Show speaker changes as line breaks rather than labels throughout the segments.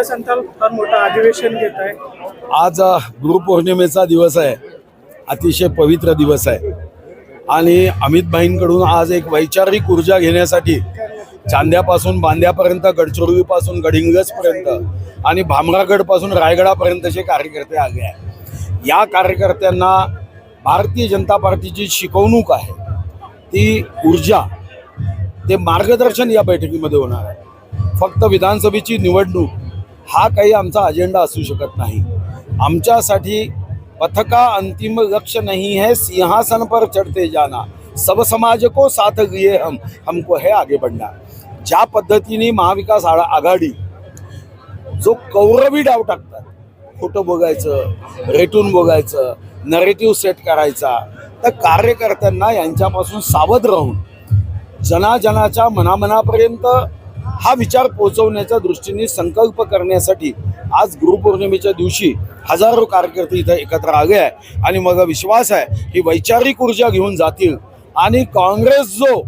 काय संथाल फार मोठं अधिवेशन घेत आहे.
आज गुरुपौर्णिमेचा दिवस आहे. अतिशय पवित्र दिवस आहे. आणि अमितभाईंकडून आज एक वैचारिक ऊर्जा घेण्यासाठी चांद्यापासून बांद्यापर्यंत गडचिरोलीपासून गडिंगजपर्यंत आणि भामरागडपासून रायगडापर्यंतचे कार्यकर्ते आले आहे या कार्यकर्त्यांना भारतीय जनता पार्टीची शिकवणूक आहे. ती ऊर्जा ते मार्गदर्शन या बैठकीमध्ये होणार आहे. फक्त विधानसभेची निवडणूक हा काही आमचा अजेंडा असू शकत नाही. आमच्यासाठी पथका अंतिम लक्ष्य नाही है सिंहासन पर चढ़ते जाना. सब समाज को साथ लिए हम हमको है आगे बढ़ना. ज्या पद्धतीने महाविकास आघाडी जो कौरवी डाव टाकतात खोटं बघायचं रेटून बघायचं नरेटिव्ह सेट करायचा तर कार्यकर्त्यांना यांच्यापासून सावध राहून जनाजनाच्या मनामनापर्यंत हा विचार पोहोचवण्याच्या दृष्टीने संकल्प करण्यासाठी आज गुरुपौर्णिमेच्या दिवशी हजारो कार्यकर्ते इथं एकत्र आले आहे आणि मला विश्वास आहे ही वैचारिक ऊर्जा घेऊन जातील. आणि काँग्रेस जो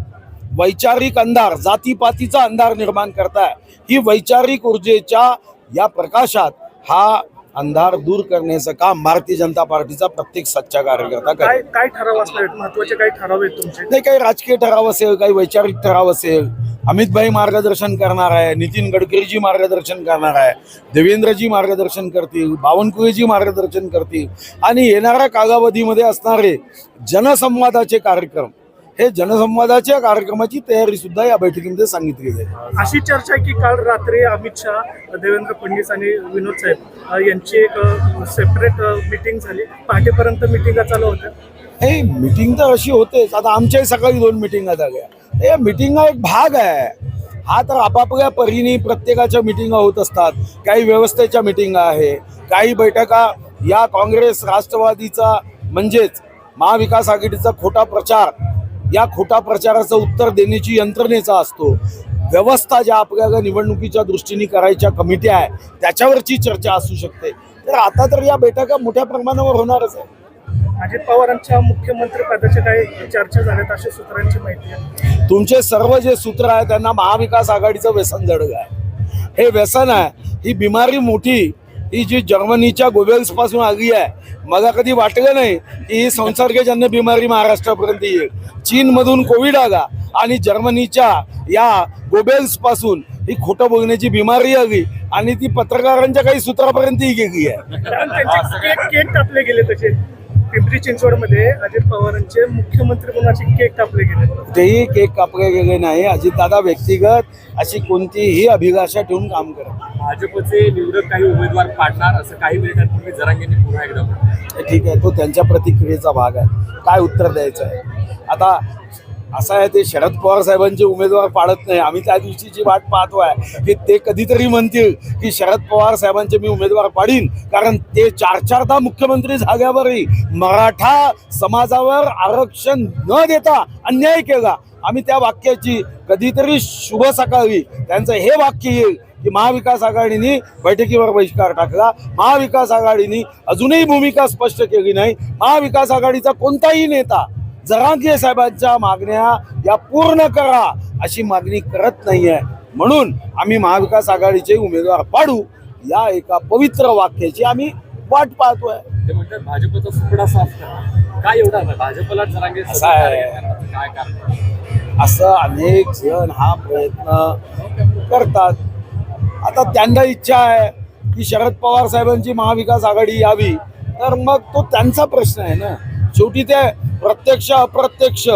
वैचारिक अंधार जातीपातीचा अंधार निर्माण करताय ही वैचारिक ऊर्जेच्या या प्रकाशात हा अंधार दूर करण्याचं काम भारतीय जनता पार्टीचा प्रत्येक सच्चा कार्यकर्ता करेल.
काय काय ठराव असणार आहेत? महत्त्वाचे काय ठराव आहेत तुमचे?
नाही काही राजकीय ठराव असेल काही वैचारिक ठराव असेल. अमितभाई मार्गदर्शन करणार आहे नितीन गडकरीजी मार्गदर्शन करणार आहे देवेंद्रजी मार्गदर्शन करतील बावनकुळेजी मार्गदर्शन करतील. आणि येणाऱ्या कालावधीमध्ये असणारे जनसंवादाचे कार्यक्रम हे जनसंवादाच्या कार्यक्रमाची तयारी सुद्धा या बैठकीमध्ये सांगितली आहे
अशी चर्चा आहे की काल रात्री अमित शहा देवेंद्र फडणवीस आणि विनोद साहेब यांची एक सेपरेट मिटिंग झाली. पहाटेपर्यंत मिटिंग चालू होत्या.
हे मिटिंग तर अशी होतेच. आता आमच्याही सकाळी दोन मिटिंगा झाल्या या मिटिंगा एक भाग आहे. हा तर आपापल्या परीने प्रत्येकाच्या मिटिंगा होत असतात. काही व्यवस्थेच्या मिटिंगा आहे. काही बैठका या काँग्रेस राष्ट्रवादीचा म्हणजेच महाविकास आघाडीचा खोटा प्रचार या खोटा प्रचाराचं उत्तर देण्याची यंत्रणेचा असतो. व्यवस्था ज्या आपल्याला निवडणुकीच्या दृष्टीने करायच्या कमिटी आहे त्याच्यावरची चर्चा असू शकते. तर आता तर या बैठका मोठ्या प्रमाणावर होणारच आहे
अजित पवारांच्या मुख्यमंत्री पदाच्या काही चर्चा झाल्यात अशा सूत्रांची माहिती आहे.
तुमचे सर्व जे सूत्र आहे त्यांना महाविकास आघाडीचं व्यसन जडग आहे. हे व्यसन आहे ही बिमारी मोठी ही जी जर्मनीच्या गोबेल्सपासून आली आहे मला कधी वाटलं नाही की ही संसर्गजन्य बिमारी महाराष्ट्रापर्यंत येईल. चीनमधून कोविड आला आणि जर्मनीच्या या गोबेल्सपासून ही खोटं बोलण्याची बिमारी आली आणि ती पत्रकारांच्या काही सूत्रापर्यंतही गेली आहे.
केक कापले गेले तसे. पिंपरी चिंचवडमध्ये अजित पवारांचे मुख्यमंत्री म्हणून असे केक कापले गेले
तेही केक कापले गेले नाही अजितदादा व्यक्तिगत अशी कोणतीही अभिलाषा ठेवून काम करत.
भाजपचे निवडक काही उमेदवार पाडणार असं काही मिनिटांपूर्वी जरांगेंनी पुन्हा एकदा म्हटलं.
ठीक आहे तो त्यांच्या प्रतिक्रियेचा भाग आहे काय उत्तर द्यायचं आहे आता असं आहे ते शरद पवार साहेबांचे उमेदवार पाडत नाही. आम्ही त्या दिवशीची वाट पाहतो आहे की ते कधीतरी म्हणतील की शरद पवार साहेबांचे मी उमेदवार पाडीन. कारण ते चार चारदा मुख्यमंत्री झाल्यावरही मराठा समाजावर आरक्षण न देता अन्याय केला. आम्ही त्या वाक्याची कधीतरी शुभ सकाळी त्यांचं हे वाक्य येईल की महाविकास आघाडीने बैठकीवर बहिष्कार टाकला. महाविकास आघाडीने अजूनही भूमिका स्पष्ट केली नाही. महाविकास आघाडीचा कोणताही नेता जरांगे साहेबांच्या मागण्या या पूर्ण करा अशी मागणी करत नाहीये. म्हणून आम्ही महाविकास आघाडीचे उमेदवार पाडू या एका पवित्र वाक्याची आम्ही वाट पाहतोय.
ते म्हणतात भाजपचा सुपडा साफ करा. काय एवढा आहे? भाजपला जरांगे
असं आहे.
काय कारण?
असं अनेक जण हा प्रयत्न करतात. आता त्यांना इच्छा आहे की शरद पवार साहेबांची महाविकास आघाडी यावी. तर मग तो त्यांचा प्रश्न आहे ना. शेवटी ते प्रत्यक्ष अप्रत्यक्ष.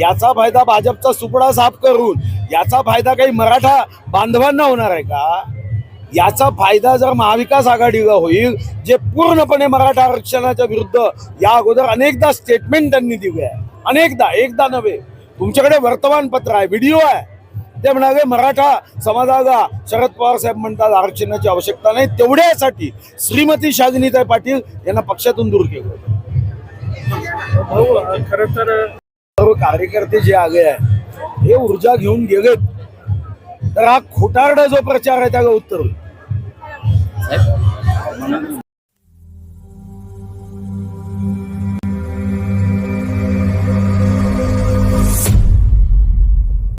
याचा फायदा भाजपचा सुपडा साफ करून याचा फायदा काही मराठा बांधवांना होणार आहे का? याचा फायदा जर महाविकास आघाडीला होईल जे पूर्णपणे मराठा आरक्षणाच्या विरुद्ध या अगोदर अनेकदा स्टेटमेंट त्यांनी दिले आहे. अनेकदा एकदा नव्हे. तुमच्याकडे वर्तमानपत्र आहे व्हिडिओ आहे. ते म्हणाले मराठा समाजाला शरद पवार साहेब म्हणतात आरक्षणाची आवश्यकता नाही. तेवढ्यासाठी श्रीमती शालिनीताई पाटील यांना पक्षातून दूर केलं.
हो, भाऊ खर तर
सर्व कार्यकर्ते जे आले आहे हे ऊर्जा घेऊन गेलेत. तर हा खोटारडा जो प्रचार आहे त्याला उत्तर होईल.